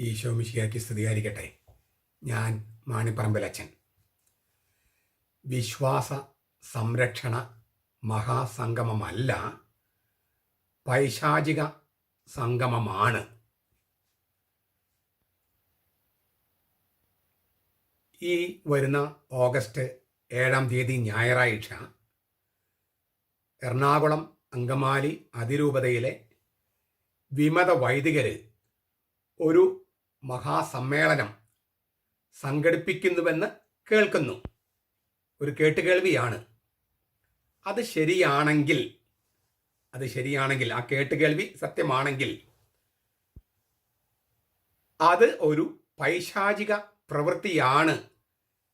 ഈശോ മിശിയാക്കി സ്തുതിയായിരിക്കട്ടെ. ഞാൻ മാണിപ്പറമ്പിലച്ചൻ വിശ്വാസ സംരക്ഷണ മഹാസംഗമമല്ല പൈശാചിക സംഗമമാണ്. ഈ വരുന്ന ഓഗസ്റ്റ് ഏഴാം തീയതി ഞായറാഴ്ച എറണാകുളം അങ്കമാലി അതിരൂപതയിലെ വിമത വൈദികര് ഒരു മഹാസമ്മേളനം സംഘടിപ്പിക്കുന്നുവെന്ന് കേൾക്കുന്നു. ഒരു കേട്ടുകേൾവിയാണ് അത് ശരിയാണെങ്കിൽ അത് ശരിയാണെങ്കിൽ ആ കേട്ടുകേൾവി സത്യമാണെങ്കിൽ അത് ഒരു പൈശാചിക പ്രവൃത്തിയാണ്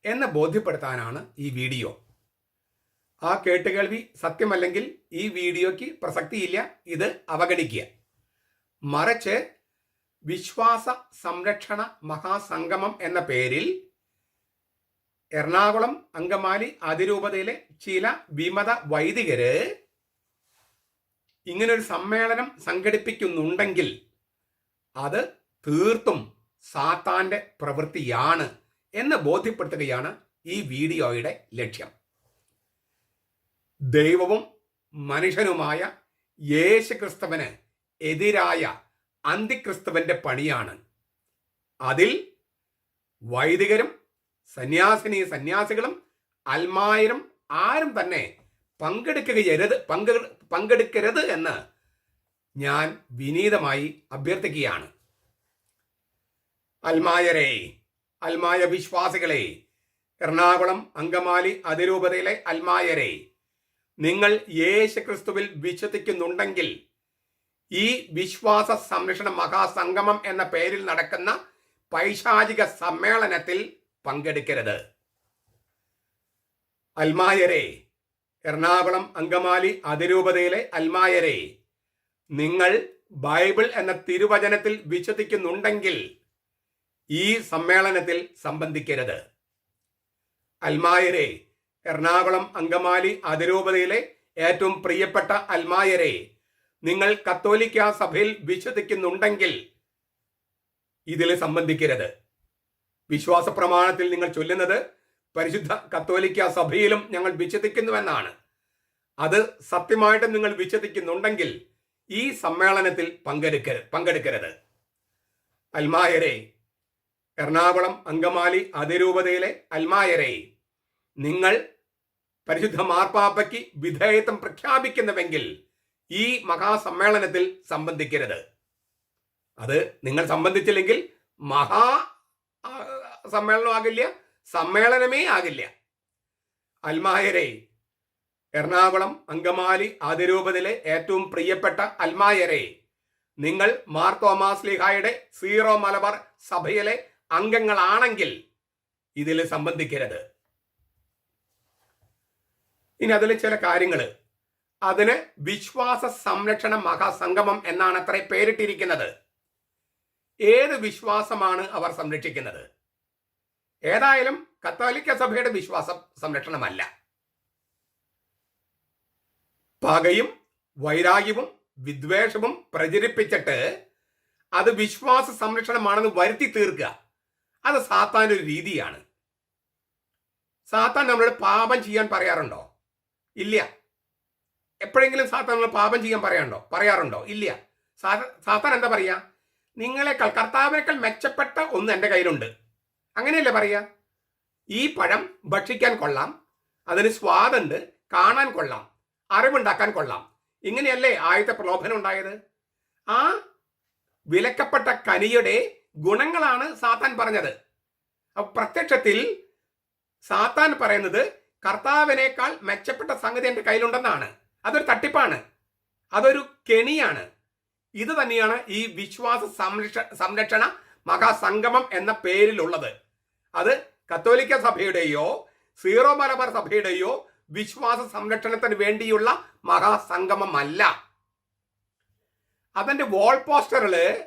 എന്ന് ബോധ്യപ്പെടുത്താനാണ് ഈ വീഡിയോ. ആ കേട്ടുകേൾവി സത്യമല്ലെങ്കിൽ ഈ വീഡിയോയ്ക്ക് പ്രസക്തിയില്ല ഇത് അവഗണിക്കുക. മറിച്ച് വിശ്വാസ സംരക്ഷണ മഹാസംഗമം എന്ന പേരിൽ എറണാകുളം അങ്കമാലി അതിരൂപതയിലെ ചില വിമത വൈദികര് ഇങ്ങനൊരു സമ്മേളനം സംഘടിപ്പിക്കുന്നുണ്ടെങ്കിൽ അത് തീർത്തും സാത്താന്റെ പ്രവൃത്തിയാണ് എന്ന് ബോധ്യപ്പെടുത്തുകയാണ് ഈ വീഡിയോയുടെ ലക്ഷ്യം. ദൈവവും മനുഷ്യനുമായ യേശുക്രിസ്തുവിന് എതിരായ അന്തിക്രിസ്തുവിന്റെ പണിയാണ്. അതിൽ വൈദികരും സന്യാസിനി സന്യാസികളും അൽമായരും ആരും തന്നെ പങ്കെടുക്കുകയരുത് പങ്കെ പങ്കെടുക്കരുത് എന്ന് ഞാൻ വിനീതമായി അഭ്യർത്ഥിക്കുകയാണ്. അൽമായരെ അൽമായ വിശ്വാസികളെ എറണാകുളം അങ്കമാലി അതിരൂപതയിലെ അൽമായരെ നിങ്ങൾ യേശുക്രിസ്തുവിൽ വിശ്വസിക്കുന്നുണ്ടെങ്കിൽ ഈ വിശ്വാസ സംരക്ഷണ മഹാസംഗമം എന്ന പേരിൽ നടക്കുന്ന പൈശാചിക സമ്മേളനത്തിൽ പങ്കെടുക്കരുത്. അൽമായരെ എറണാകുളം അങ്കമാലി അതിരൂപതയിലെ അൽമായരെ നിങ്ങൾ ബൈബിൾ എന്ന തിരുവചനത്തിൽ വിശ്വസിക്കുന്നുണ്ടെങ്കിൽ ഈ സമ്മേളനത്തിൽ സംബന്ധിക്കരുത്. അൽമായരെ എറണാകുളം അങ്കമാലി അതിരൂപതയിലെ ഏറ്റവും പ്രിയപ്പെട്ട അൽമായരെ നിങ്ങൾ കത്തോലിക്ക സഭയിൽ വിശ്വസിക്കുന്നുണ്ടെങ്കിൽ ഇതിൽ സംബന്ധിക്കരുത്. വിശ്വാസ പ്രമാണത്തിൽ നിങ്ങൾ ചൊല്ലുന്നത് പരിശുദ്ധ കത്തോലിക്ക സഭയിലും ഞങ്ങൾ വിശ്വസിക്കുന്നുവെന്നാണ്. അത് സത്യമായിട്ടും നിങ്ങൾ വിശ്വസിക്കുന്നുണ്ടെങ്കിൽ ഈ സമ്മേളനത്തിൽ പങ്കെടുക്കരുത് പങ്കെടുക്കരുത്. അൽമായരെ എറണാകുളം അങ്കമാലി അതിരൂപതയിലെ അൽമായരെ നിങ്ങൾ പരിശുദ്ധ മാർപ്പാപ്പയ്ക്ക് വിധേയത്വം പ്രഖ്യാപിക്കുന്നുവെങ്കിൽ ഈ മഹാസമ്മേളനത്തിൽ സംബന്ധിക്കരുത്. അത് നിങ്ങൾ സംബന്ധിച്ചില്ലെങ്കിൽ മഹാ സമ്മേളനം ആകില്ല സമ്മേളനമേ ആകില്ല. അൽമായരെ എറണാകുളം അങ്കമാലി അതിരൂപതയിലെ ഏറ്റവും പ്രിയപ്പെട്ട അൽമായരെ നിങ്ങൾ മാർ തോമാസ് ലിഹായുടെ സീറോ മലബാർ സഭയിലെ അംഗങ്ങളാണെങ്കിൽ ഇതിൽ സംബന്ധിക്കരുത്. ഇനി അതിൽ ചില കാര്യങ്ങൾ അതിന് വിശ്വാസ സംരക്ഷണ മഹാസംഗമം എന്നാണ് അത്ര പേരിട്ടിരിക്കുന്നത്. ഏത് വിശ്വാസമാണ് അവർ സംരക്ഷിക്കുന്നത്? ഏതായാലും കത്തോലിക്ക സഭയുടെ വിശ്വാസ സംരക്ഷണമല്ല. പകയും വൈരാഗ്യവും വിദ്വേഷവും പ്രചരിപ്പിച്ചിട്ട് അത് വിശ്വാസ സംരക്ഷണമാണെന്ന് വരുത്തി തീർക്കുക. അത് സാത്താന്റെ ഒരു രീതിയാണ്. സാത്താൻ നമ്മളോട് പാപം ചെയ്യാൻ പറയാറുണ്ടോ? ഇല്ല. എപ്പോഴെങ്കിലും സാത്താൻ പാപം ചെയ്യാൻ പറയാണ്ടോ പറയാറുണ്ടോ? ഇല്ല. സാത്താൻ എന്താ പറയാ? നിങ്ങളെക്കാൾ കർത്താവിനേക്കാൾ മെച്ചപ്പെട്ട ഒന്ന് എന്റെ കയ്യിലുണ്ട്. അങ്ങനെയല്ലേ പറയാ? ഈ പഴം ഭക്ഷിക്കാൻ കൊള്ളാം അതിന് സ്വാദുണ്ട് കാണാൻ കൊള്ളാം അറിവുണ്ടാക്കാൻ കൊള്ളാം. ഇങ്ങനെയല്ലേ ആദ്യത്തെ പ്രലോഭനം ഉണ്ടായത്? ആ വിലക്കപ്പെട്ട കനിയുടെ ഗുണങ്ങളാണ് സാത്താൻ പറഞ്ഞത്. അപ്പൊ പ്രത്യക്ഷത്തിൽ സാത്താൻ പറയുന്നത് കർത്താവിനേക്കാൾ മെച്ചപ്പെട്ട സംഗതി എന്റെ കയ്യിലുണ്ടെന്നാണ്. അതൊരു തട്ടിപ്പാണ്. അതൊരു കെണിയാണ്. ഇത് തന്നെയാണ് ഈ വിശ്വാസ സംരക്ഷ സംരക്ഷണ മഹാസംഗമം എന്ന പേരിലുള്ളത്. അത് കത്തോലിക്ക സഭയുടെയോ സീറോ മലബാർ സഭയുടെയോ വിശ്വാസ സംരക്ഷണത്തിന് വേണ്ടിയുള്ള മഹാസംഗമമല്ല. അതിന്റെ വോൾ പോസ്റ്ററിൽ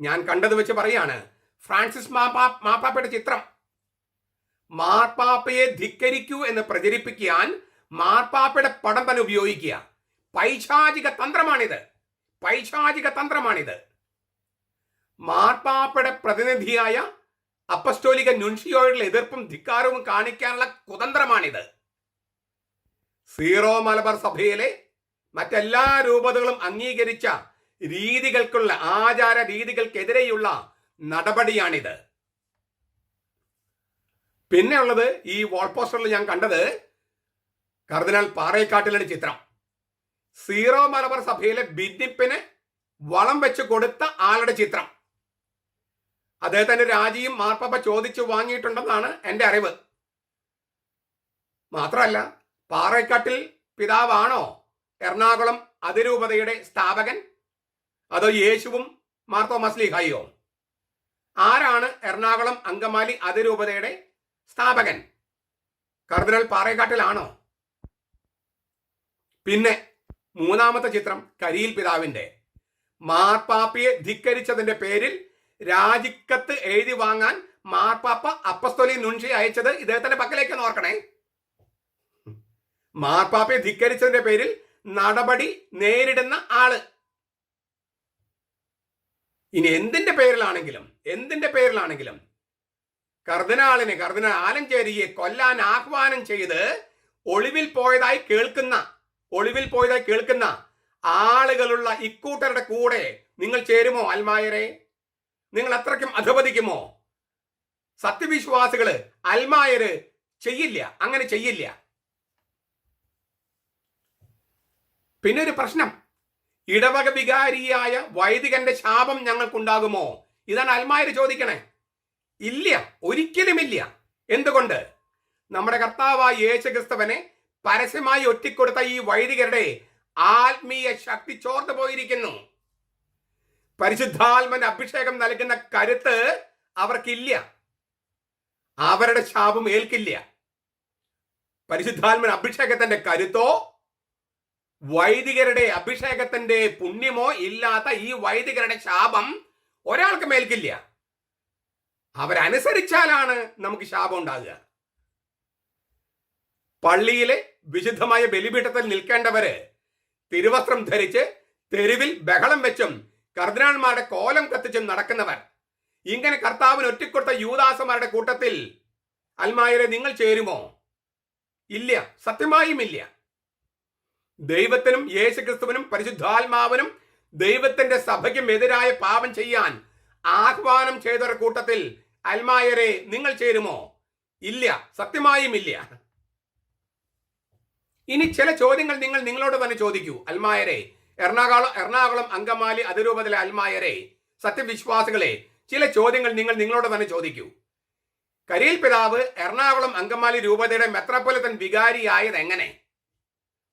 ഞാൻ കണ്ടത് വെച്ച് പറയാണ്. ഫ്രാൻസിസ് മാപ്പാ മാപ്പാപ്പയുടെ ചിത്രം. മാർപ്പാപ്പയെ ധിക്കരിക്കൂ എന്ന് പ്രചരിപ്പിക്കാൻ മാർപ്പാപ്പയുടെ പടം തന്നെ ഉപയോഗിക്കുക. പൈശാചിക തന്ത്രമാണിത്. പൈശാചിക തന്ത്രമാണിത്. മാർപ്പാപ്പയുടെ പ്രതിനിധിയായ അപ്പസ്റ്റോലിക നുൻഷിയോയുടെ എതിർപ്പും ധിക്കാരവും കാണിക്കാനുള്ള കുതന്ത്രമാണിത്. സീറോ മലബാർ സഭയിലെ മറ്റെല്ലാ രൂപതകളും അംഗീകരിച്ച രീതികൾക്കുള്ള ആചാര രീതികൾക്കെതിരെയുള്ള നടപടിയാണിത്. പിന്നെ ഉള്ളത് ഈ വാൾ പോസ്റ്ററിൽ ഞാൻ കണ്ടത് കർദിനാൾ പാറേക്കാട്ടിലെ ചിത്രം. സീറോ മലബാർ സഭയിലെ ഭിന്നിപ്പിന് വളം വെച്ച് കൊടുത്ത ആളുടെ ചിത്രം. അദ്ദേഹത്തിന്റെ രാജിയും മാർപ്പാപ്പ ചോദിച്ചു വാങ്ങിയിട്ടുണ്ടെന്നാണ് എന്റെ അറിവ്. മാത്രമല്ല പാറേക്കാട്ടിൽ പിതാവാണോ എറണാകുളം അതിരൂപതയുടെ സ്ഥാപകൻ? അതോ യേശുവും മാർത്തോ മസ്ലിഹായിയോ ആരാണ് എറണാകുളം അങ്കമാലി അതിരൂപതയുടെ സ്ഥാപകൻ? കർദിനൽ പാറേക്കാട്ടിലാണോ? പിന്നെ മൂന്നാമത്തെ ചിത്രം കരിയിൽ പിതാവിന്റെ മാർപ്പാപ്പയെ ധിക്കരിച്ചതിന്റെ പേരിൽ രാജിക്കത്ത് എഴുതി വാങ്ങാൻ മാർപ്പാപ്പ അപ്പസ്തോലി നുൻഷി അയച്ചത് ഇദ്ദേഹത്തിന്റെ പക്കലേക്ക് നോക്കണേ മാർപ്പാപ്പയെ ധിക്കരിച്ചതിന്റെ പേരിൽ നടപടി നേരിടുന്ന ആൾ. ഇനി എന്തിന്റെ പേരിലാണെങ്കിലും എന്തിന്റെ പേരിലാണെങ്കിലും കർദിനാളിനെ കർദിനാൾ ആലഞ്ചേരിയെ കൊല്ലാൻ ആഹ്വാനം ചെയ്ത് ഒളിവിൽ പോയതായി കേൾക്കുന്ന ഒളിവിൽ പോയതായി കേൾക്കുന്ന ആളുകളുള്ള ഇക്കൂട്ടരുടെ കൂടെ നിങ്ങൾ ചേരുമോ അൽമായരെ? നിങ്ങൾ അത്രയ്ക്കും അധപതിക്കുമോ? സത്യവിശ്വാസികൾ അൽമായര് ചെയ്യില്ല അങ്ങനെ ചെയ്യില്ല. പിന്നെ ഒരു പ്രശ്നം. ഇടവക വികാരിയായ വൈദികന്റെ ശാപം ഞങ്ങൾക്കുണ്ടാകുമോ? ഇതാണ് അൽമായര് ചോദിക്കണേ. ഇല്ല ഒരിക്കലുമില്ല. എന്തുകൊണ്ട്? നമ്മുടെ കർത്താവായ യേശു ക്രിസ്തുവനെ പരസ്യമായി ഒറ്റിക്കൊടുത്ത ഈ വൈദികരുടെ ആത്മീയ ശക്തി ചോർന്നു പോയിരിക്കുന്നു. പരിശുദ്ധാത്മന്റെ അഭിഷേകം നൽകുന്ന കരുത്ത് അവർക്കില്ല. അവരുടെ ശാപം ഏൽക്കില്ല. പരിശുദ്ധാത്മൻ അഭിഷേകത്തിന്റെ കരുത്തോ വൈദികരുടെ അഭിഷേകത്തിന്റെ പുണ്യമോ ഇല്ലാത്ത ഈ വൈദികരുടെ ശാപം ഒരാൾക്ക് മേൽക്കില്ല. അവരനുസരിച്ചാലാണ് നമുക്ക് ശാപം ഉണ്ടാകുക. പള്ളിയിലെ വിശുദ്ധമായ ബലിപീഠത്തിൽ നിൽക്കേണ്ടവര് തിരുവസ്ത്രം ധരിച്ച് തെരുവിൽ ബഹളം വെച്ചും കർദിനാൾമാരുടെ കോലം കത്തിച്ചും നടക്കുന്നവർ. ഇങ്ങനെ കർത്താവിന് ഒറ്റിക്കൊടുത്ത യൂദാസന്മാരുടെ കൂട്ടത്തിൽ അൽമായരെ നിങ്ങൾ ചേരുമോ? ഇല്ല സത്യമായും ഇല്ല ദൈവത്തിനും യേശുക്രിസ്തുവിനും പരിശുദ്ധാത്മാവിനും ദൈവത്തിന്റെ സഭയ്ക്കും എതിരായ പാപം ചെയ്യാൻ ആഹ്വാനം ചെയ്തവരുടെ കൂട്ടത്തിൽ അൽമായരെ നിങ്ങൾ ചേരുമോ? ഇല്ല സത്യമായും ഇല്ല ഇനി ചില ചോദ്യങ്ങൾ നിങ്ങൾ നിങ്ങളോട് തന്നെ ചോദിക്കൂ. അൽമായരെ എറണാകുളം എറണാകുളം അങ്കമാലി അതിരൂപത്തിലെ അൽമായരെ സത്യവിശ്വാസികളെ ചില ചോദ്യങ്ങൾ നിങ്ങൾ നിങ്ങളോട് തന്നെ ചോദിക്കൂ. കരിയിൽ പിതാവ് എറണാകുളം അങ്കമാലി രൂപതയുടെ മെത്രാപ്പൊലിത്തൻ വികാരിയായത് എങ്ങനെ?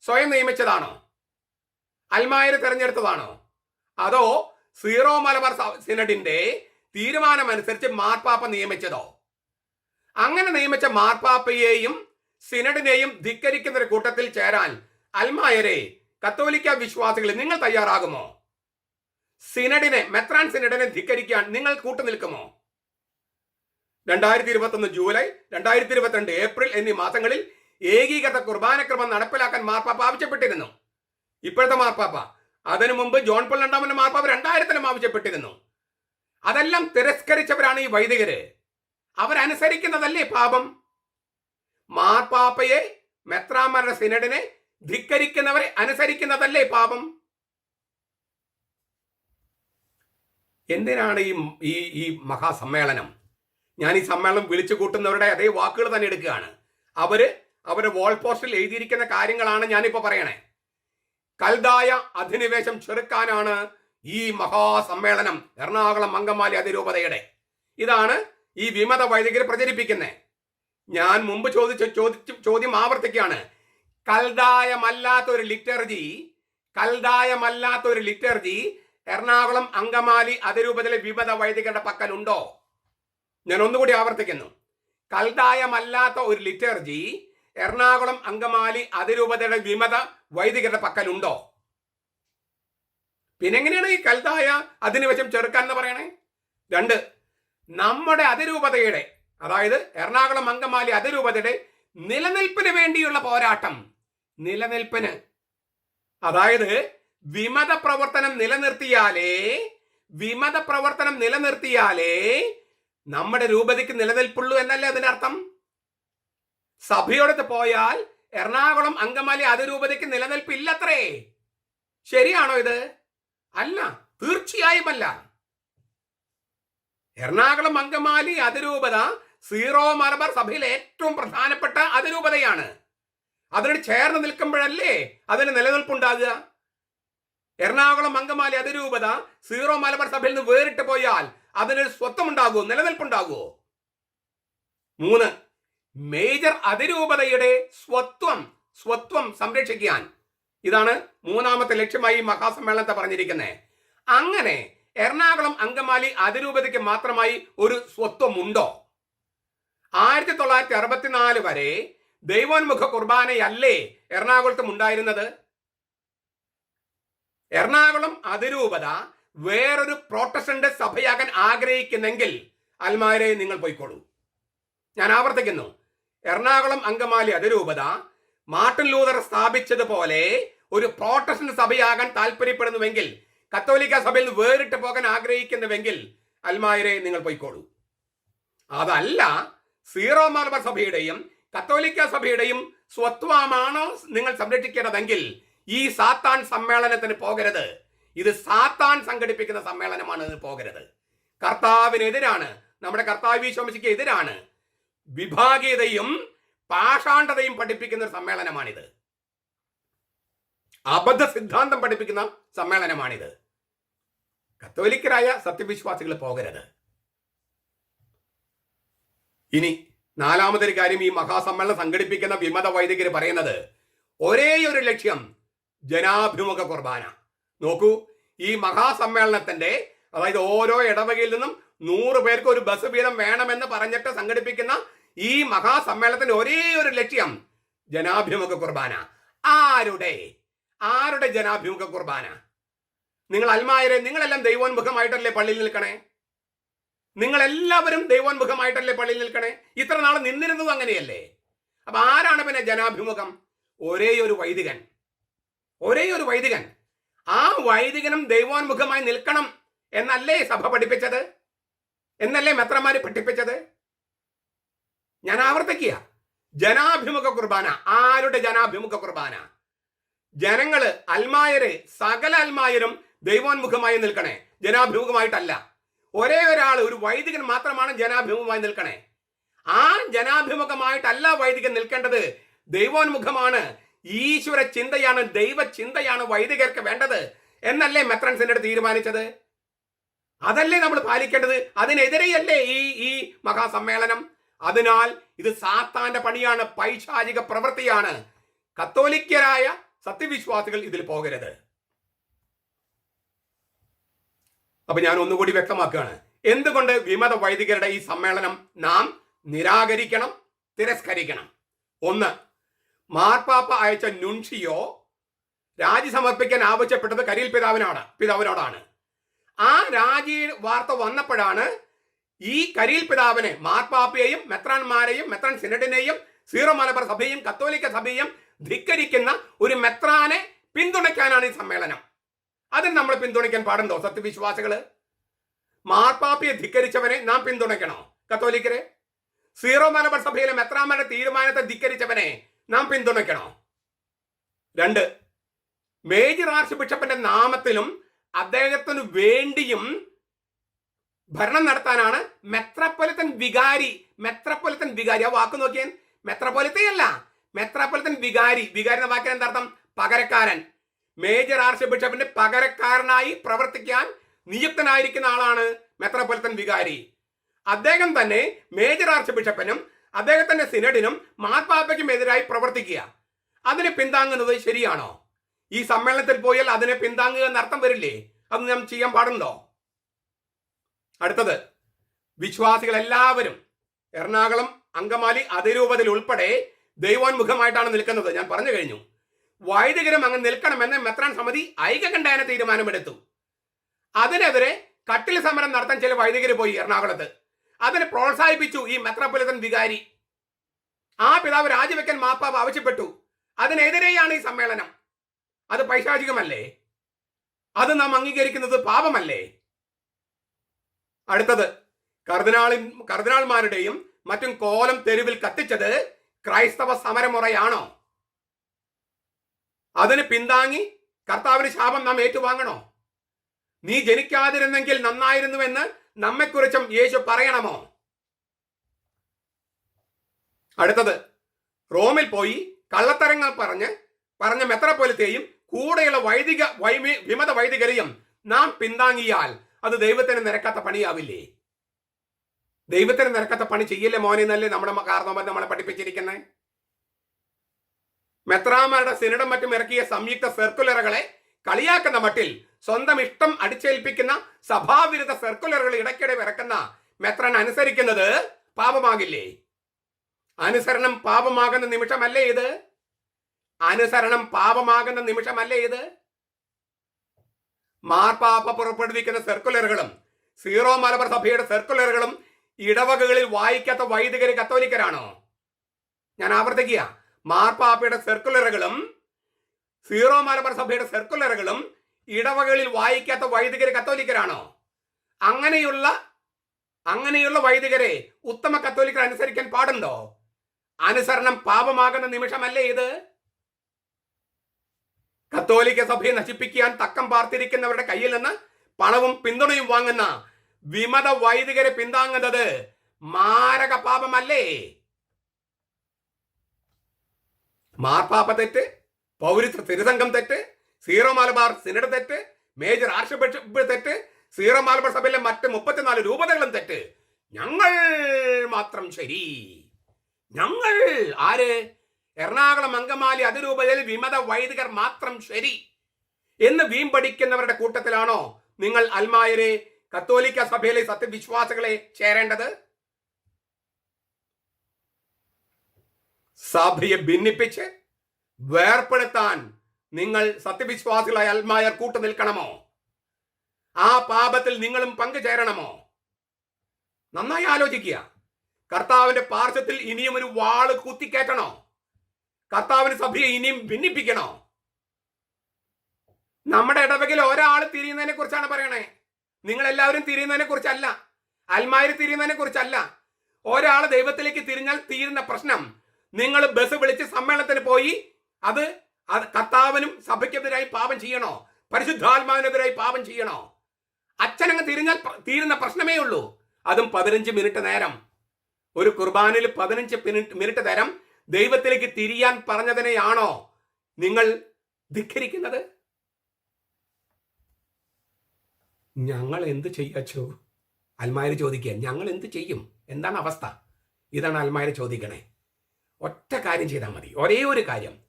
സ്വയം നിയമിച്ചതാണോ? അൽമായര് തെരഞ്ഞെടുത്തതാണോ? അതോ സീറോ മലബാർ സിനഡിന്റെ തീരുമാനമനുസരിച്ച് മാർപ്പാപ്പ നിയമിച്ചതോ? അങ്ങനെ നിയമിച്ച മാർപ്പാപ്പയെയും സിനഡിനെയും ധിക്കരിക്കുന്ന ഒരു കൂട്ടത്തിൽ ചേരാൻ അൽമായരെ കത്തോലിക്ക വിശ്വാസികളെ നിങ്ങൾ തയ്യാറാകുമോ? സിനഡിനെ മെത്രാൻ സിനഡിനെ ധിക്കരിക്കാൻ നിങ്ങൾ കൂട്ടുനിൽക്കുമോ? രണ്ടായിരത്തി ഇരുപത്തൊന്ന് ജൂലൈ രണ്ടായിരത്തി ഇരുപത്തിരണ്ട് ഏപ്രിൽ എന്നീ മാസങ്ങളിൽ ഏകീകൃത കുർബാനക്രമം നടപ്പിലാക്കാൻ മാർപ്പാപ്പ ആവശ്യപ്പെട്ടിരുന്നു. ഇപ്പോഴത്തെ മാർപ്പാപ്പ അതിനു മുമ്പ് ജോൺ പോൾ രണ്ടാമന്റെ മാർപ്പാപ്പ രണ്ടായിരത്തിലും ആവശ്യപ്പെട്ടിരുന്നു. അതെല്ലാം തിരസ്കരിച്ചവരാണ് ഈ വൈദികര്. അവരനുസരിക്കുന്നതല്ലേ പാപം? മാർപ്പാപ്പയെ മെത്രാമരുടെ സിനഡിനെ ധിക്കരിക്കുന്നവരെ അനുസരിക്കുന്നതല്ലേ പാപം? എന്തിനാണ് ഈ ഈ ഈ മഹാസമ്മേളനം? ഞാൻ ഈ സമ്മേളനം വിളിച്ചു കൂട്ടുന്നവരുടെ അതേ വാക്കുകൾ തന്നെ എടുക്കുകയാണ്. അവർ അവരുടെ വാൾ പോസ്റ്റിൽ എഴുതിയിരിക്കുന്ന കാര്യങ്ങളാണ് ഞാനിപ്പോ പറയണേ. കൽതായ അധിനിവേശം ചെറുക്കാനാണ് ഈ മഹാസമ്മേളനം എറണാകുളം മങ്കമാലി അതിരൂപതയുടെ. ഇതാണ് ഈ വിമത വൈദികർ പ്രചരിപ്പിക്കുന്നത് ഞാൻ മുമ്പ് ചോദിച്ച ചോദിച്ച ചോദ്യം ആവർത്തിക്കുകയാണ്. കൽദായമല്ലാത്ത ഒരു ലിറ്റർജി കൽദായമല്ലാത്ത ഒരു ലിറ്റർജി എറണാകുളം അങ്കമാലി അതിരൂപതയിലെ വിമത വൈദികരുടെ പക്കലുണ്ടോ? ഞാൻ ഒന്നുകൂടി ആവർത്തിക്കുന്നു. കൽദായമല്ലാത്ത ഒരു ലിറ്റർജി എറണാകുളം അങ്കമാലി അതിരൂപതയുടെ വിമത വൈദികരുടെ പക്കലുണ്ടോ? പിന്നെ എങ്ങനെയാണ് ഈ കൽതായ അധിനിവേശം ചെറുക്കാൻ എന്ന് പറയണേ? രണ്ട് നമ്മുടെ അതിരൂപതയുടെ അതായത് എറണാകുളം അങ്കമാലി അതിരൂപതയുടെ നിലനിൽപ്പിന് വേണ്ടിയുള്ള പോരാട്ടം. നിലനിൽപ്പിന്. അതായത് വിമത പ്രവർത്തനം നിലനിർത്തിയാലേ വിമത പ്രവർത്തനം നിലനിർത്തിയാലേ നമ്മുടെ രൂപതയ്ക്ക് നിലനിൽപ്പുള്ളൂ എന്നല്ലേ അതിനർത്ഥം? സഭയോടത്ത് പോയാൽ എറണാകുളം അങ്കമാലി അതിരൂപതയ്ക്ക് നിലനിൽപ്പില്ലത്രേ. ശരിയാണോ ഇത്? അല്ല തീർച്ചയായും അല്ല എറണാകുളം അങ്കമാലി അതിരൂപത സീറോ മലബാർ സഭയിൽ ഏറ്റവും പ്രധാനപ്പെട്ട അതിരൂപതയാണ്. അതിനോട് ചേർന്ന് നിൽക്കുമ്പോഴല്ലേ അതിന് നിലനിൽപ്പുണ്ടാകുക? എറണാകുളം അങ്കമാലി അതിരൂപത സീറോ മലബാർ സഭയിൽ നിന്ന് വേറിട്ട് പോയാൽ അതിനൊരു സ്വത്വമുണ്ടാകുമോ നിലനിൽപ്പുണ്ടാകുമോ മൂന്ന് മേജർ അതിരൂപതയുടെ സ്വത്വം സ്വത്വം സംരക്ഷിക്കാൻ. ഇതാണ് മൂന്നാമത്തെ ലക്ഷ്യമായി മഹാസമ്മേളനത്തെ പറഞ്ഞിരിക്കുന്നത്. അങ്ങനെ എറണാകുളം അങ്കമാലി അതിരൂപതയ്ക്ക് മാത്രമായി ഒരു സ്വത്വമുണ്ടോ? ആയിരത്തി തൊള്ളായിരത്തി അറുപത്തിനാല് വരെ ദൈവോന്മുഖ കുർബാനയല്ലേ എറണാകുളത്തും ഉണ്ടായിരുന്നത്? എറണാകുളം അതിരൂപത വേറൊരു പ്രോട്ടസ്റ്റന്റ് സഭയാകാൻ ആഗ്രഹിക്കുന്നെങ്കിൽ അൽമാരെ നിങ്ങൾ പോയിക്കോളൂ. ഞാൻ ആവർത്തിക്കുന്നു. എറണാകുളം അങ്കമാലി അതിരൂപത മാർട്ടിൻ ലൂതർ സ്ഥാപിച്ചതുപോലെ ഒരു പ്രോട്ടസ്റ്റന്റ് സഭയാകാൻ താല്പര്യപ്പെടുന്നുവെങ്കിൽ കത്തോലിക്ക സഭയിൽ നിന്ന് വേറിട്ട് പോകാൻ ആഗ്രഹിക്കുന്നുവെങ്കിൽ അൽമായരെ നിങ്ങൾ പോയിക്കോളൂ. അതല്ല സീറോ മലബാർ സഭയുടെയും കത്തോലിക്ക സഭയുടെയും സ്വത്വമാണ് നിങ്ങൾ സംരക്ഷിക്കേണ്ടതെങ്കിൽ ഈ സാത്താൻ സമ്മേളനത്തിന് പോകരുത്. ഇത് സാത്താൻ സംഘടിപ്പിക്കുന്ന സമ്മേളനമാണ് പോകരുത്. കർത്താവിനെതിരാണ് നമ്മുടെ കർത്താവ് വിശ്വസിക്ക് എതിരാണ്. വിഭാഗീയതയും പാഷാണ്ഡതയും പഠിപ്പിക്കുന്ന ഒരു സമ്മേളനമാണിത്. അബദ്ധ സിദ്ധാന്തം പഠിപ്പിക്കുന്ന സമ്മേളനമാണിത്. കത്തോലിക്കരായ സത്യവിശ്വാസികൾ പോകരുത്. ഇനി നാലാമതൊരു കാര്യം ഈ മഹാസമ്മേളനം സംഘടിപ്പിക്കുന്ന വിമത വൈദികർ പറയുന്നത് ഒരേ ഒരു ലക്ഷ്യം ജനാഭിമുഖ കുർബാന. നോക്കൂ ഈ മഹാസമ്മേളനത്തിന്റെ അതായത് ഓരോ ഇടവകയിൽ നിന്നും നൂറ് പേർക്ക് ഒരു ബസ് വീതം വേണമെന്ന് പറഞ്ഞിട്ട് സംഘടിപ്പിക്കുന്ന ഈ മഹാസമ്മേളനത്തിന്റെ ഒരേ ഒരു ലക്ഷ്യം ജനാഭിമുഖ കുർബാന. ആരുടെ? ആരുടെ ജനാഭിമുഖ കുർബാന? നിങ്ങൾ അൽമായരെ നിങ്ങളെല്ലാം ദൈവോന്മുഖമായിട്ടല്ലേ പള്ളിയിൽ നിൽക്കണേ? നിങ്ങൾ എല്ലാവരും ദൈവോന്മുഖമായിട്ടല്ലേ പള്ളിയിൽ നിൽക്കണേ? ഇത്ര നാൾ നിന്നിരുന്നതും അങ്ങനെയല്ലേ? അപ്പൊ ആരാണ് പിന്നെ ജനാഭിമുഖം? ഒരേ ഒരു വൈദികൻ. ഒരേ ഒരു വൈദികൻ. ആ വൈദികനും ദൈവോന്മുഖമായി നിൽക്കണം എന്നല്ലേ സഭ പഠിപ്പിച്ചത്? എന്നല്ലേ മെത്രമാര് പഠിപ്പിച്ചത്? ഞാൻ ആവർത്തിക്കുക. ജനാഭിമുഖ കുർബാന. ആരുടെ ജനാഭിമുഖ കുർബാന? ജനങ്ങൾ അൽമായര് സകല അൽമായരും ദൈവോന്മുഖമായി നിൽക്കണേ. ജനാഭിമുഖമായിട്ടല്ല. ഒരേ ഒരാൾ ഒരു വൈദികൻ മാത്രമാണ് ജനാഭിമുഖമായി നിൽക്കണേ. ആ ജനാഭിമുഖമായിട്ടല്ല വൈദികൻ നിൽക്കേണ്ടത്. ദൈവോന്മുഖമാണ്. ഈശ്വര ചിന്തയാണ് ദൈവ ചിന്തയാണ് വൈദികർക്ക് വേണ്ടത്. എന്നല്ലേ മെത്രൻസിന്റെ അടുത്ത് തീരുമാനിച്ചത്? അതല്ലേ നമ്മൾ പാലിക്കേണ്ടത്? അതിനെതിരെയല്ലേ ഈ ഈ മഹാസമ്മേളനം? അതിനാൽ ഇത് സാത്താന്റെ പണിയാണ് പൈശാചിക പ്രവൃത്തിയാണ്. കത്തോലിക്കരായ സത്യവിശ്വാസികൾ ഇതിൽ പോകരുത്. അപ്പൊ ഞാൻ ഒന്നുകൂടി വ്യക്തമാക്കുകയാണ്. എന്തുകൊണ്ട് വിമത വൈദികരുടെ ഈ സമ്മേളനം നാം നിരാകരിക്കണം തിരസ്കരിക്കണം? ഒന്ന് മാർപ്പാപ്പ അയച്ച നുൻഷിയോ രാജി സമർപ്പിക്കാൻ ആവശ്യപ്പെട്ടത് കരിയിൽ പിതാവിനോട് പിതാവിനോടാണ്. ആ രാജി വാർത്ത വന്നപ്പോഴാണ് ഈ കരിയിൽ പിതാവിനെ മാർപ്പാപ്പയെയും മെത്രാൻമാരെയും മെത്രാൻ സിനഡിനെയും സീറോ മലബാർ സഭയും കത്തോലിക്ക സഭയും ധിക്കരിക്കുന്ന ഒരു മെത്രാനെ പിന്തുണയ്ക്കാനാണ് ഈ സമ്മേളനം. അതിന് നമ്മൾ പിന്തുണയ്ക്കാൻ പാടുണ്ടോ സത്യവിശ്വാസികൾ? മാർപ്പാപ്പിയെ ധിക്കരിച്ചവനെ നാം പിന്തുണയ്ക്കണോ കത്തോലിക്കരെ? സീറോ മലബാർ സഭയിലെ മെത്രാമരുടെ തീരുമാനത്തെ ധിക്കരിച്ചവനെ നാം പിന്തുണയ്ക്കണോ? രണ്ട് മേജർ ആർച്ച് ബിഷപ്പിന്റെ നാമത്തിലും അദ്ദേഹത്തിന് വേണ്ടിയും ഭരണം നടത്താനാണ് മെത്രപ്പൊലിത്തൻ വികാരി മെത്രപ്പൊലിത്തൻ വികാരി. ആ വാക്ക് നോക്കിയാൽ മെത്രപ്പൊലിത്തയല്ല മെത്രപ്പൊലിത്തൻ വികാരി. വികാരി എന്ന വാക്കിന് എന്താർത്ഥം? പകരക്കാരൻ. മേജർ ആർച്ച് ബിഷപ്പിന്റെ പകരക്കാരനായി പ്രവർത്തിക്കാൻ നിയുക്തനായിരിക്കുന്ന ആളാണ് മെത്രപ്പൊലിത്തൻ വികാരി. അദ്ദേഹം തന്നെ മേജർ ആർച്ച് ബിഷപ്പിനും അദ്ദേഹത്തിന്റെ സിനഡിനും മാർപ്പാപ്പയ്ക്കും എതിരായി പ്രവർത്തിക്കുക. അതിനെ പിന്താങ്ങുന്നത് ശരിയാണോ? ഈ സമ്മേളനത്തിൽ പോയാൽ അതിനെ പിന്താങ്ങുക എന്നർത്ഥം വരില്ലേ? അത് നാം ചെയ്യാൻ പാടുണ്ടോ? അടുത്തത് വിശ്വാസികൾ എല്ലാവരും എറണാകുളം അങ്കമാലി അതിരൂപതയിൽ ഉൾപ്പെടെ ദൈവോന്മുഖമായിട്ടാണ് നിൽക്കുന്നത്. ഞാൻ പറഞ്ഞു കഴിഞ്ഞു. വൈദികരും അങ്ങ് നിൽക്കണമെന്ന് മെത്രാൻ സമിതി ഐക്യകണ്ഠേന തീരുമാനമെടുത്തു. അതിനെതിരെ കട്ടിൽ സമരം നടത്താൻ ചില വൈദികർ പോയി എറണാകുളത്ത്. അതിനെ പ്രോത്സാഹിപ്പിച്ചു ഈ മെത്രാപൊലിത്തൻ വികാരി. ആ പിതാവ് രാജിവെക്കാൻ മാപ്പാവ് ആവശ്യപ്പെട്ടു. അതിനെതിരെയാണ് ഈ സമ്മേളനം. അത് പൈശാചികമല്ലേ? അത് നാം അംഗീകരിക്കുന്നത് പാപമല്ലേ? അടുത്തത് കർദിനാളി കർദിനാൾമാരുടെയും മറ്റും കോലം തെരുവിൽ കത്തിച്ചത് ക്രൈസ്തവ സമരമുറയാണോ? അതിന് പിന്താങ്ങി കർത്താവിന് ശാപം നാം ഏറ്റുവാങ്ങണോ? നീ ജനിക്കാതിരുന്നെങ്കിൽ നന്നായിരുന്നുവെന്ന് നമ്മെക്കുറിച്ചും യേശു പറയണമോ? അടുത്തത് റോമിൽ പോയി കള്ളത്തരങ്ങൾ പറഞ്ഞ് പറഞ്ഞ മെത്രപ്പൊലിത്തെയും കൂടെയുള്ള വൈദിക വൈമി വിമത വൈദികരെയും നാം പിന്താങ്ങിയാൽ അത് ദൈവത്തിന് നിരക്കാത്ത പണിയാവില്ലേ? ദൈവത്തിന് നിരക്കാത്ത പണി ചെയ്യില്ലേ മോനെ എന്നല്ലേ നമ്മുടെ കാരണവന്മാർ നമ്മളെ പഠിപ്പിച്ചിരിക്കുന്നത് മെത്രാമാരുടെ സിനഡും മറ്റും ഇറക്കിയ സംയുക്ത സർക്കുലറുകളെ കളിയാക്കുന്ന മട്ടിൽ സ്വന്തം ഇഷ്ടം അടിച്ചേൽപ്പിക്കുന്ന സഭാവിരുദ്ധ സർക്കുലറുകൾ ഇടയ്ക്കിടെ ഇറക്കുന്ന മെത്രൻ അനുസരിക്കുന്നത് പാപമാകില്ലേ? അനുസരണം പാപമാകുന്ന നിമിഷമല്ലേ ഇത്? അനുസരണം പാപമാകുന്ന നിമിഷമല്ലേ ഇത്? മാർപ്പാപ്പ പുറപ്പെടുവിക്കുന്ന സർക്കുലറുകളും സീറോ മലബാർ സഭയുടെ സർക്കുലറുകളും ഇടവകകളിൽ വായിക്കാത്ത വൈദികര് കത്തോലിക്കരാണോ? ഞാൻ ആവർത്തിക്കുക. മാർപ്പാപ്പയുടെ സർക്കുലറുകളും സീറോ മലബാർ സഭയുടെ സർക്കുലറുകളും ഇടവകളിൽ വായിക്കാത്ത വൈദികർ കത്തോലിക്കരാണോ? അങ്ങനെയുള്ള അങ്ങനെയുള്ള വൈദികരെ ഉത്തമ കത്തോലിക്കർ അനുസരിക്കാൻ പാടുണ്ടോ? അനുസരണം പാപമാകുന്ന നിമിഷമല്ലേ ഇത്? കത്തോലിക്ക സഭയെ നശിപ്പിക്കാൻ തക്കം പാർത്തിരിക്കുന്നവരുടെ കയ്യിൽ നിന്ന് പണവും പിന്തുണയും വാങ്ങുന്ന വിമത വൈദികരെ പിന്താങ്ങുന്നത് മാരക പാപമല്ലേ? മാർപ്പാപ്പ തെറ്റ് പൗരത്വ തിരുസംഘം തെറ്റ് സീറോ മലബാർ സിനഡ് തെറ്റ് മേജർ ബിഷപ്പ് തെറ്റ് സീറോ മലബാർ സഭയിലെ മറ്റ് മുപ്പത്തിനാല് രൂപതകളും തെറ്റ്. ഞങ്ങൾ മാത്രം ശരി. ഞങ്ങൾ ആര്? എറണാകുളം അങ്കമാലി അതിരൂപതയിൽ വിമത വൈദികർ മാത്രം ശരി. എന്ന് വീമ്പടിക്കുന്നവരുടെ കൂട്ടത്തിലാണോ നിങ്ങൾ അൽമായരെ കത്തോലിക്ക സഭയിലെ സത്യവിശ്വാസികളെ ചേരേണ്ടത്? സഭയെ ഭിന്നിപ്പിച്ച് വേർപ്പെടുത്താൻ നിങ്ങൾ സത്യവിശ്വാസികളായ അൽമായർ കൂട്ടു നിൽക്കണമോ? ആ പാപത്തിൽ നിങ്ങളും പങ്കുചേരണമോ? നന്നായി ആലോചിക്കുക. കർത്താവിന്റെ പാർശ്വത്തിൽ ഇനിയും ഒരു വാൾ കുത്തിക്കയറ്റണോ? കർത്താവിന് സഭയെ ഇനിയും ഭിന്നിപ്പിക്കണോ? നമ്മുടെ ഇടവകയിൽ ഒരാൾ തിരിയുന്നതിനെ കുറിച്ചാണ് പറയണേ. നിങ്ങൾ എല്ലാവരും തിരിയുന്നതിനെ കുറിച്ചല്ല. അൽമാര് തിരിയുന്നതിനെ കുറിച്ചല്ല. ഒരാൾ ദൈവത്തിലേക്ക് തിരിഞ്ഞാൽ തീരുന്ന പ്രശ്നം നിങ്ങൾ ബസ് വിളിച്ച് സമ്മേളനത്തിന് പോയി അത് അത് കർത്താവിനും സഭയ്ക്കെതിരായി പാപം ചെയ്യണോ? പരിശുദ്ധാത്മാവിനെതിരായി പാപം ചെയ്യണോ? അച്ഛനങ്ങ് തിരിഞ്ഞാൽ തീരുന്ന പ്രശ്നമേ ഉള്ളൂ. അതും പതിനഞ്ച് മിനിറ്റ് നേരം. ഒരു കുർബാനയിൽ പതിനഞ്ച് മിനിറ്റ് മിനിറ്റ് നേരം ദൈവത്തിലേക്ക് തിരിയാൻ പറഞ്ഞതിനെയാണോ നിങ്ങൾ ധിഖരിക്കുന്നത് ഞങ്ങൾ എന്ത് ചെയ്യച്ചോ അൽമാര് ചോദിക്കുക ഞങ്ങൾ എന്ത് ചെയ്യും? എന്താണ് അവസ്ഥ? ഇതാണ് അൽമാര് ചോദിക്കണേ. ഒറ്റ കാര്യം ചെയ്താൽ മതി. ഒരേ ഒരു കാര്യം.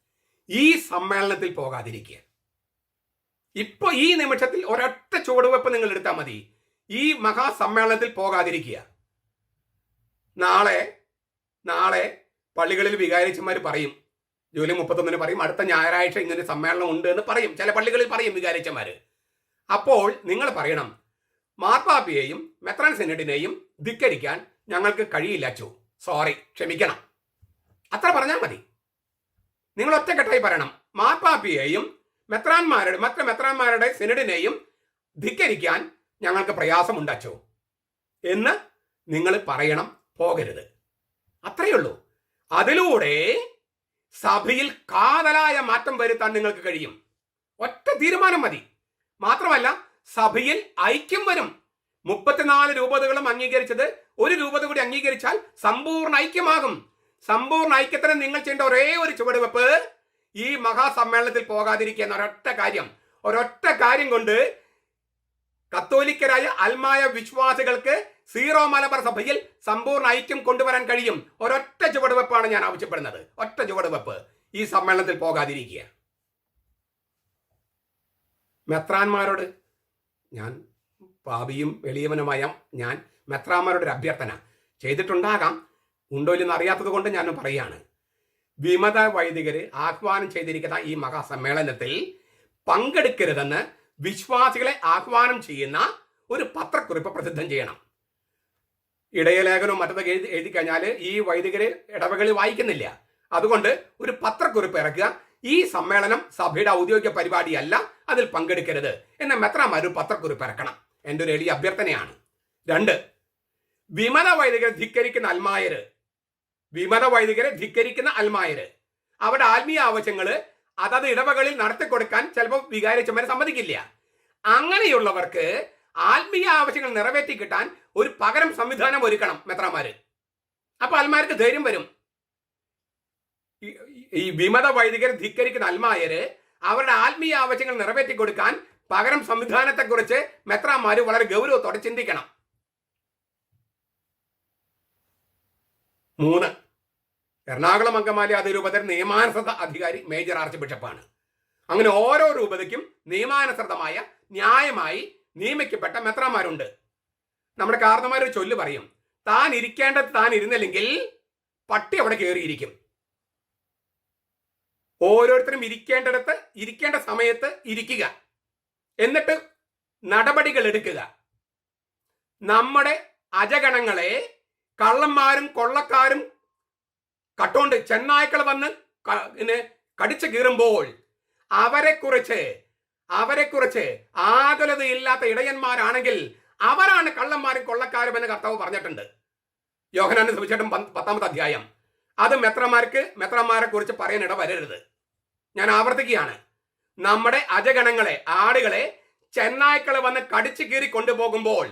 ഈ സമ്മേളനത്തിൽ പോകാതിരിക്കുക. ഇപ്പൊ ഈ നിമിഷത്തിൽ ഒരൊറ്റ ചുവടുവെപ്പ് നിങ്ങൾ എടുത്താൽ മതി. ഈ മഹാസമ്മേളനത്തിൽ പോകാതിരിക്കുക. നാളെ നാളെ പള്ളികളിൽ വികാരിച്ചന്മാർ പറയും. ജൂലൈ മുപ്പത്തൊന്നിന് പറയും അടുത്ത ഞായറാഴ്ച ഇങ്ങനെ സമ്മേളനം ഉണ്ട് എന്ന് പറയും. ചില പള്ളികളിൽ പറയും വികാരിച്ചന്മാർ അപ്പോൾ നിങ്ങൾ പറയണം മാർപ്പാപ്പിയെയും മെത്രാൻ സെനഡിനെയും ധിക്കരിക്കാൻ ഞങ്ങൾക്ക് കഴിയില്ല അച്ചു. സോറി ക്ഷമിക്കണം. അത്ര പറഞ്ഞാൽ മതി. നിങ്ങൾ ഒറ്റക്കെട്ടായി പറയണം. മാർപ്പാപ്പിയെയും മെത്രാന്മാരുടെ മറ്റു മെത്രാന്മാരുടെ സെനഡിനെയും ധിക്കരിക്കാൻ ഞങ്ങൾക്ക് പ്രയാസമുണ്ടച്ചോ എന്ന് നിങ്ങൾ പറയണം പോകരുത്. അത്രയേ ഉള്ളൂ. അതിലൂടെ സഭയിൽ കാതലായ മാറ്റം വരുത്താൻ നിങ്ങൾക്ക് കഴിയും. ഒറ്റ തീരുമാനം മതി. മാത്രമല്ല സഭയിൽ ഐക്യം വരും. മുപ്പത്തിനാല് രൂപതകളും അംഗീകരിച്ചത് ഒരു രൂപത കൂടി അംഗീകരിച്ചാൽ സമ്പൂർണ ഐക്യമാകും. സമ്പൂർണ ഐക്യത്തിന് നിങ്ങൾ ചെയ്യേണ്ട ഒരേ ഒരു ചുവടുവെപ്പ് ഈ മഹാസമ്മേളനത്തിൽ പോകാതിരിക്കുക എന്ന ഒരൊറ്റ കാര്യം. ഒരൊറ്റ കാര്യം കൊണ്ട് കത്തോലിക്കരായ അൽമായ വിശ്വാസികൾക്ക് സീറോ മലബാർ സഭയിൽ സമ്പൂർണ ഐക്യം കൊണ്ടുവരാൻ കഴിയും. ഒരൊറ്റ ചുവടുവെപ്പാണ് ഞാൻ ആവശ്യപ്പെടുന്നത്. ഒറ്റ ചുവടുവെപ്പ് ഈ സമ്മേളനത്തിൽ പോകാതിരിക്കുക. മെത്രാന്മാരോട് ഞാൻ പാപിയും എളിയവനുമായ ഞാൻ മെത്രാന്മാരുടെ അഭ്യർത്ഥന ചെയ്തിട്ടുണ്ടാകാം. ഉണ്ടോ ഇല്ലെന്ന് അറിയാത്തത് കൊണ്ട് ഞാൻ പറയുകയാണ് വിമത വൈദികര് ആഹ്വാനം ചെയ്തിരിക്കുന്ന ഈ മഹാസമ്മേളനത്തിൽ പങ്കെടുക്കരുതെന്ന് വിശ്വാസികളെ ആഹ്വാനം ചെയ്യുന്ന ഒരു പത്രക്കുറിപ്പ് പ്രസിദ്ധം ചെയ്യണം. ഇടയലേഖനവും മറ്റൊക്കെ എഴുതി എഴുതി കഴിഞ്ഞാൽ ഈ വൈദികര് ഇടവകളിൽ വായിക്കുന്നില്ല. അതുകൊണ്ട് ഒരു പത്രക്കുറിപ്പ് ഇറക്കുക. ഈ സമ്മേളനം സഭയുടെ ഔദ്യോഗിക പരിപാടിയല്ല അതിൽ പങ്കെടുക്കരുത് എന്ന മെത്രാമാർ ഒരു പത്രക്കുറിപ്പ് ഇറക്കണം. എന്റെ ഒരു എളിയ അഭ്യർത്ഥനയാണ്. രണ്ട് വിമത വൈദികരെ ധിക്കരിക്കുന്ന അൽമായര് വിമത വൈദികരെ ധിക്കരിക്കുന്ന അൽമായര്. അവരുടെ ആത്മീയ ആവശ്യങ്ങൾ അതത് ഇടവകളിൽ നടത്തിക്കൊടുക്കാൻ ചിലപ്പോൾ വികാരിച്ചമ്മരെ സമ്മതിക്കില്ല. അങ്ങനെയുള്ളവർക്ക് ആത്മീയ ആവശ്യങ്ങൾ നിറവേറ്റി കിട്ടാൻ ഒരു പകരം സംവിധാനം ഒരുക്കണം മെത്രാമാര് അപ്പൊ അൽമാർക്ക് ധൈര്യം വരും. ഈ വിമത വൈദികരെ ധിക്കരിക്കുന്ന അൽമായര് അവരുടെ ആത്മീയ ആവശ്യങ്ങൾ നിറവേറ്റി കൊടുക്കാൻ പകരം സംവിധാനത്തെക്കുറിച്ച് മെത്രാമാര് വളരെ ഗൗരവത്തോടെ ചിന്തിക്കണം. മൂന്ന്. എറണാകുളം അങ്കമാലി അതിരൂപതർ നിയമാനുസൃത അധികാരി മേജർ ആർച്ച് ബിഷപ്പാണ്. അങ്ങനെ ഓരോ രൂപതയ്ക്കും നിയമാനുസൃതമായ ന്യായമായി നിയമിക്കപ്പെട്ട മെത്രാന്മാരുണ്ട്. നമ്മുടെ കാർന്നമാർ ചൊല്ല് പറയും താൻ ഇരിക്കേണ്ടത് താൻ ഇരുന്നില്ലെങ്കിൽ പട്ടി അവിടെ കയറിയിരിക്കും ഓരോരുത്തരും ഇരിക്കേണ്ടിടത്ത് ഇരിക്കേണ്ട സമയത്ത് ഇരിക്കുക. എന്നിട്ട് നടപടികൾ എടുക്കുക. നമ്മുടെ അജഗണങ്ങളെ കള്ളന്മാരും കൊള്ളക്കാരും കട്ടോണ്ട് ചെന്നായ്ക്കൾ വന്ന് പിന്നെ കടിച്ചു കീറുമ്പോൾ അവരെക്കുറിച്ച് അവരെക്കുറിച്ച് ആകുലതയില്ലാത്ത ഇടയന്മാരാണെങ്കിൽ അവരാണ് കള്ളന്മാരും കൊള്ളക്കാരും എന്ന് കർത്താവ് പറഞ്ഞിട്ടുണ്ട്. യോഹനാന്റെ സുവിശേഷം പത്താമത്തെ അധ്യായം. അത് മെത്രമാർക്ക് മെത്രമാരെ കുറിച്ച് പറയാൻ ഇട വരരുത്. ഞാൻ ആവർത്തിക്കുകയാണ്. നമ്മുടെ അജഗണങ്ങളെ ആടുകളെ ചെന്നായ്ക്കളെ വന്ന് കടിച്ചു കീറി കൊണ്ടുപോകുമ്പോൾ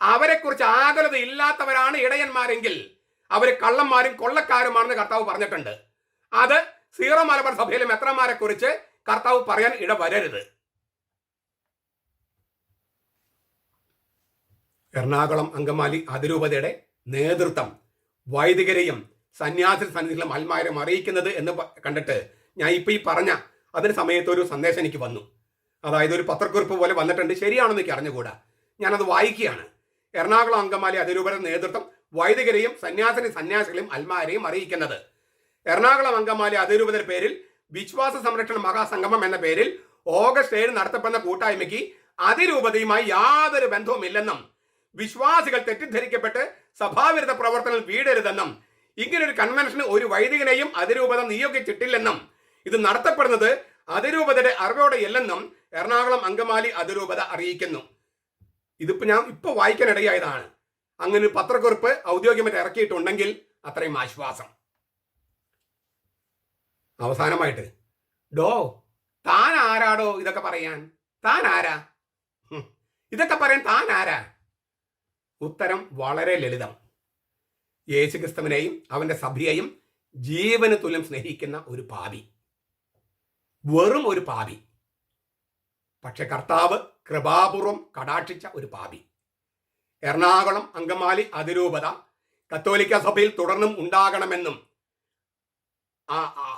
അവരെക്കുറിച്ച് ആകുലത ഇല്ലാത്തവരാണ് ഇടയന്മാരെങ്കിൽ അവർ കള്ളന്മാരും കൊള്ളക്കാരുമാണെന്ന് കർത്താവ് പറഞ്ഞിട്ടുണ്ട്. അത് സീറോ മലബാർ സഭയിലെ മെത്രന്മാരെ കുറിച്ച് കർത്താവ് പറയാൻ ഇട വരരുത് എറണാകുളം അങ്കമാലി അതിരൂപതയുടെ നേതൃത്വം വൈദികരെയും സന്യാസി സന്നിധികളും അൽമാരും അറിയിക്കുന്നത് എന്ന് കണ്ടിട്ട് ഞാൻ ഇപ്പൊ ഈ പറഞ്ഞ അതിന് സമയത്ത് ഒരു സന്ദേശം എനിക്ക് വന്നു. അതായത് ഒരു പത്രക്കുറിപ്പ് പോലെ വന്നിട്ടുണ്ട്. ശരിയാണെന്ന് എനിക്ക് അറിഞ്ഞുകൂടാ. ഞാനത് വായിക്കുകയാണ്. എറണാകുളം അങ്കമാലി അതിരൂപത നേതൃത്വം വൈദികരെയും സന്യാസിനി സന്യാസികളെയും അൽമാരെയും അറിയിക്കുന്നത്. എറണാകുളം അങ്കമാലി അതിരൂപതയുടെ പേരിൽ വിശ്വാസ സംരക്ഷണ മഹാസംഗമം എന്ന പേരിൽ ഓഗസ്റ്റ് ഏഴ് നടത്തപ്പെടുന്ന കൂട്ടായ്മയ്ക്ക് അതിരൂപതയുമായി യാതൊരു ബന്ധവുമില്ലെന്നും വിശ്വാസികൾ തെറ്റിദ്ധരിക്കപ്പെട്ട് സഭാവിരുദ്ധ പ്രവർത്തനങ്ങൾ വീടരുതെന്നും ഇങ്ങനൊരു കൺവെൻഷന് ഒരു വൈദികനെയും അതിരൂപത നിയോഗിച്ചിട്ടില്ലെന്നും ഇത് നടത്തപ്പെടുന്നത് അതിരൂപതയുടെ അറിവോടെയല്ലെന്നും എറണാകുളം അങ്കമാലി അതിരൂപത അറിയിക്കുന്നു. ഇതിപ്പോ ഞാൻ ഇപ്പൊ വായിക്കാനിടയായതാണ്. അങ്ങനെ പത്രക്കുറിപ്പ് ഔദ്യോഗികമായിട്ട് ഇറക്കിയിട്ടുണ്ടെങ്കിൽ അത്രയും ആശ്വാസം. അവസാനമായിട്ട് ഡോ താൻ ആരാടോ ഇതൊക്കെ പറയാൻ? താൻ ആരാ? ഇതൊക്കെ പറയാൻ താൻ ആരാ? ഉത്തരം വളരെ ലളിതം. യേശുക്രിസ്തുവിനെയും അവന്റെ സഭയെയും ജീവന് തുല്യം സ്നേഹിക്കുന്ന ഒരു പാപി. വെറും ഒരു പാപി. പക്ഷെ കർത്താവ് കൃപാപൂർവം കടാക്ഷിച്ച ഒരു പാപി. എറണാകുളം അങ്കമാലി അതിരൂപത കത്തോലിക്ക സഭയിൽ തുടർന്നും ഉണ്ടാകണമെന്നും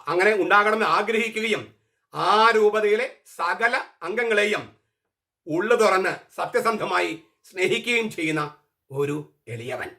അങ്ങനെ ഉണ്ടാകണമെന്ന് ആഗ്രഹിക്കുകയും ആ രൂപതയിലെ സകല അംഗങ്ങളെയും ഉള്ളു തുറന്ന് സത്യസന്ധമായി സ്നേഹിക്കുകയും ചെയ്യുന്ന ഒരു എളിയവൻ.